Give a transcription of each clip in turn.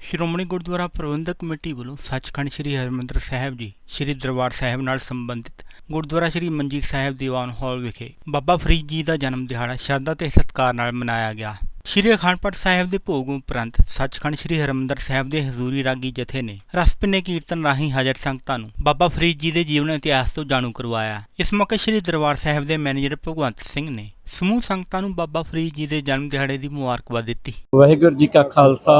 ਸ਼੍ਰੋਮਣੀ ਗੁਰਦੁਆਰਾ ਪ੍ਰਬੰਧਕ committee ਵੱਲੋਂ ਸੱਚਖੰਡ ਸ੍ਰੀ ਹਰਿਮੰਦਰ ਸਾਹਿਬ ਜੀ, ਸ੍ਰੀ ਦਰਬਾਰ ਸਾਹਿਬ ਨਾਲ ਸੰਬੰਧਿਤ ਗੁਰਦੁਆਰਾ ਸ੍ਰੀ ਮੰਜੀਤ ਸਾਹਿਬ ਦੀਵਾਨ ਹਾਲ ਵਿਖੇ ਬਾਬਾ ਫਰੀਦ ਜੀ ਦਾ ਜਨਮ ਦਿਹਾੜਾ ਸ਼ਰਧਾ ਤੇ ਸਤਿਕਾਰ ਨਾਲ ਮਨਾਇਆ ਗਿਆ। ਸ੍ਰੀ ਅਖੰਡ ਪਾਠ ਸਾਹਿਬ ਦੇ ਭੋਗ ਉਪਰੰਤ ਸੱਚਖੰਡ ਸ੍ਰੀ ਹਰਿਮੰਦਰ ਸਾਹਿਬ ਦੇ ਹਜ਼ੂਰੀ ਰਾਗੀ ਜਥੇ ਨੇ ਰਸਪਿੰਨੇ ਕੀਰਤਨ ਰਾਹੀਂ ਹਾਜ਼ਰ ਸੰਗਤਾਂ ਨੂੰ ਬਾਬਾ ਫਰੀਦ ਜੀ ਦੇ ਜੀਵਨ ਇਤਿਹਾਸ ਤੋਂ ਜਾਣੂ ਕਰਵਾਇਆ। ਇਸ ਮੌਕੇ ਸ੍ਰੀ ਦਰਬਾਰ ਸਾਹਿਬ ਦੇ ਮੈਨੇਜਰ ਭਗਵੰਤ ਸਿੰਘ ਨੇ ਸਮੂਹ ਸੰਗਤਾਂ ਨੂੰ ਬਾਬਾ ਫਰੀਦ ਜੀ ਦੇ ਜਨਮ ਦਿਹਾੜੇ ਦੀ ਮੁਬਾਰਕਬਾਦ ਦਿੱਤੀ। ਵਾਹਿਗੁਰੂ ਜੀ ਕਾ ਖਾਲਸਾ,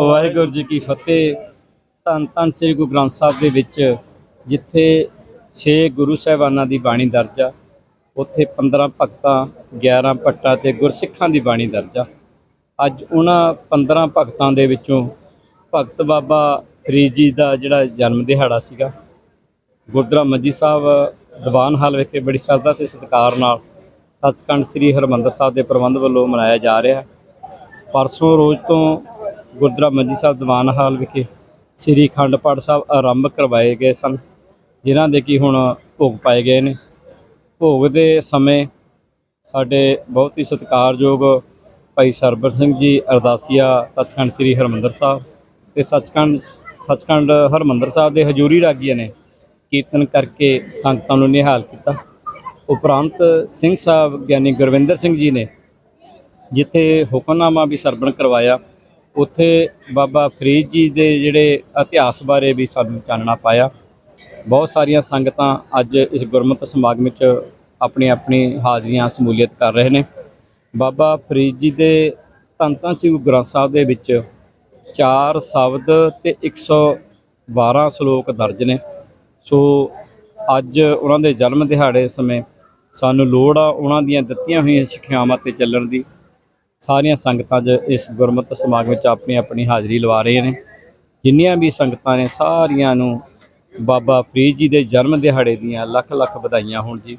ਵਾਹਿਗੁਰੂ ਜੀ ਕੀ ਫਤਿਹ। ਧੰਨ ਧੰਨ ਸ੍ਰੀ ਗੁਰੂ ਗ੍ਰੰਥ ਸਾਹਿਬ ਦੇ ਵਿੱਚ ਜਿੱਥੇ 6 ਗੁਰੂ ਸਾਹਿਬਾਨਾਂ ਦੀ ਬਾਣੀ ਦਰਜ ਆ ਉੱਥੇ 15 ਭਗਤਾਂ 11 ਭੱਟਾਂ ਤੇ ਗੁਰਸਿੱਖਾਂ ਦੀ ਬਾਣੀ ਦਰਜ। ਆ ਅੱਜ ਉਹਨਾਂ 15 ਭਗਤਾਂ ਦੇ ਵਿੱਚੋਂ ਭਗਤ ਬਾਬਾ ਫਰੀਦ ਜੀ ਦਾ ਜਿਹੜਾ ਜਨਮ ਦਿਹਾੜਾ ਸੀਗਾ, ਗੁਰਦੁਆਰਾ ਮੰਜੀ ਸਾਹਿਬ, ਦੀਵਾਨ ਹਾਲ ਵਿਖੇ ਬੜੀ ਸ਼ਰਧਾ ਤੇ ਸਤਿਕਾਰ ਨਾਲ ਸੱਚਖੰਡ ਸ੍ਰੀ ਹਰਿਮੰਦਰ ਸਾਹਿਬ ਦੇ ਪ੍ਰਬੰਧ ਵੱਲੋਂ ਮਨਾਇਆ ਜਾ ਰਿਹਾ ਪਰਸੋਂ ਰੋਜ਼ ਤੋਂ ਗੁਰਦੁਆਰਾ ਮੰਜੀ ਸਾਹਿਬ, ਦੀਵਾਨ ਹਾਲ ਵਿਖੇ ਸ੍ਰੀ ਅਖੰਡ ਪਾਠ ਸਾਹਿਬ ਆਰੰਭ ਕਰਵਾਏ ਗਏ ਸਨ, ਜਿਨ੍ਹਾਂ ਦੇ ਕੀ ਹੁਣ ਭੋਗ ਪਾਏ ਗਏ ਨੇ। ਭੋਗ ਦੇ ਸਮੇਂ ਸਾਡੇ ਬਹੁਤ ਹੀ ਸਤਿਕਾਰਯੋਗ ਭਾਈ ਸਰਬਰ ਸਿੰਘ ਜੀ, ਅਰਦਾਸੀਆ ਸੱਚਖੰਡ ਸ੍ਰੀ ਹਰਿਮੰਦਰ ਸਾਹਿਬ ਤੇ ਸੱਚਖੰਡ ਸੱਚਖੰਡ ਹਰਿਮੰਦਰ ਸਾਹਿਬ ਦੇ ਹਜੂਰੀ ਰਾਗੀਆਂ ਨੇ ਕੀਰਤਨ ਕਰਕੇ ਸੰਗਤਾਂ ਨੂੰ ਨਿਹਾਲ ਕੀਤਾ। ਉਪਰੰਤ ਸਿੰਘ ਸਾਹਿਬ ਗਿਆਨੀ ਗੁਰਵਿੰਦਰ ਸਿੰਘ ਜੀ ਨੇ ਜਿੱਥੇ ਹੁਕਮਨਾਮਾ ਵੀ ਸਰਵਣ ਕਰਵਾਇਆ, ਉੱਥੇ ਬਾਬਾ ਫਰੀਦ ਜੀ ਦੇ ਜਿਹੜੇ ਇਤਿਹਾਸ ਬਾਰੇ ਵੀ ਸਾਨੂੰ ਜਾਣਨਾ ਪਾਇਆ। ਬਹੁਤ ਸਾਰੀਆਂ ਸੰਗਤਾਂ ਅੱਜ ਇਸ ਗੁਰਮਤਿ ਸਮਾਗਮ ਵਿੱਚ ਆਪਣੀ ਆਪਣੀ ਹਾਜ਼ਰੀਆਂ ਸਮੂਲੀਅਤ ਕਰ ਰਹੇ ਨੇ। ਬਾਬਾ ਫਰੀਦ ਜੀ ਦੇ ਧੰਨ ਧੰਨ ਸ੍ਰੀ ਗੁਰੂ ਗ੍ਰੰਥ ਸਾਹਿਬ ਦੇ ਵਿੱਚ ਚਾਰ ਸ਼ਬਦ ਤੇ 112 ਸ਼ਲੋਕ ਦਰਜ ਨੇ। ਸੋ ਅੱਜ ਉਹਨਾਂ ਦੇ ਜਨਮ ਦਿਹਾੜੇ ਸਮੇਂ ਸਾਨੂੰ ਲੋੜ ਆ ਉਹਨਾਂ ਦੀਆਂ ਦਿੱਤੀਆਂ ਹੋਈਆਂ ਸਿੱਖਿਆਵਾਂ ਤੇ ਚੱਲਣ ਦੀ। ਸਾਰੀਆਂ ਸੰਗਤਾਂ 'ਚ ਇਸ ਗੁਰਮਤਿ ਸਮਾਗਮ ਵਿੱਚ ਆਪਣੀ ਆਪਣੀ ਹਾਜ਼ਰੀ ਲਵਾ ਰਹੇ ਨੇ। ਜਿੰਨੀਆਂ ਵੀ ਸੰਗਤਾਂ ਨੇ ਸਾਰੀਆਂ ਨੂੰ ਬਾਬਾ ਫਰੀਦ ਜੀ ਦੇ ਜਨਮ ਦਿਹਾੜੇ ਦੀਆਂ ਲੱਖ ਲੱਖ ਵਧਾਈਆਂ ਹੋਣ ਜੀ।